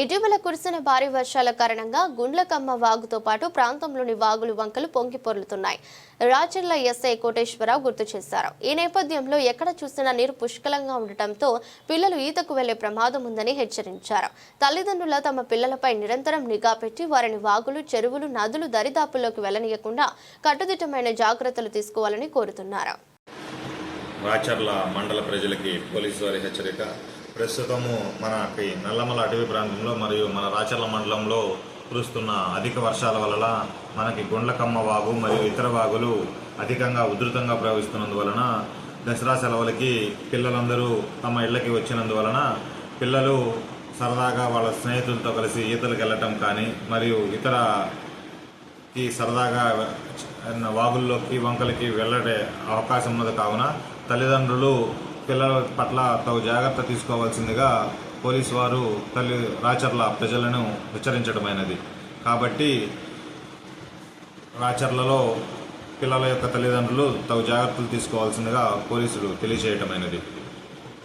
ఇటీవల కురిసిన భారీ వర్షాల కారణంగా గుండ్లకమ్మ వాగుతో పాటు ప్రాంతంలోని వాగులు వంకలు పొంగి పొర్లుతున్నాయి. రాచర్ల ఎస్ఐ కోటేశ్వరరావు గుర్తు చేశారు. ఈ నేపథ్యంలో ఎక్కడ చూసినా నీరు పుష్కలంగా ఉండటంతో పిల్లలు ఈతకు వెళ్ళే ప్రమాదం ఉందని హెచ్చరించారు. తల్లిదండ్రుల తమ పిల్లలపై నిరంతరం నిఘా పెట్టి వారిని వాగులు చెరువులు నదులు దరిదాపుల్లోకి వెళ్ళనీయకుండా కట్టుదిట్టమైన జాగ్రత్తలు తీసుకోవాలని కోరుతున్నారు. రాచర్ల మండల ప్రజలకి పోలీసు వారి హెచ్చరిక. ప్రస్తుతము మనకి నల్లమల అటవీ ప్రాంతంలో మరియు మన రాచర్ల మండలంలో కురుస్తున్న అధిక వర్షాల వలన మనకి గుండ్లకమ్మ వాగు మరియు ఇతర వాగులు అధికంగా ఉధృతంగా ప్రవహిస్తున్నందువలన దసరా సెలవులకి పిల్లలందరూ తమ ఇళ్ళకి వచ్చినందువలన పిల్లలు సరదాగా వాళ్ళ స్నేహితులతో కలిసి ఈతలకు వెళ్ళటం కానీ మరియు ఇతర ఈ సరదాగా వాగుల్లోకి వంకలకి వెళ్ళడే అవకాశం ఉన్నది కావున తల్లిదండ్రులు పిల్లల పట్ల తగు జాగ్రత్త తీసుకోవాల్సిందిగా పోలీసు వారు తల్లి రాచర్ల ప్రజలను హెచ్చరించడమైనది. కాబట్టి రాచర్లలో పిల్లల యొక్క తల్లిదండ్రులు తగు జాగ్రత్తలు తీసుకోవాల్సిందిగా పోలీసులు తెలియజేయటమైనది.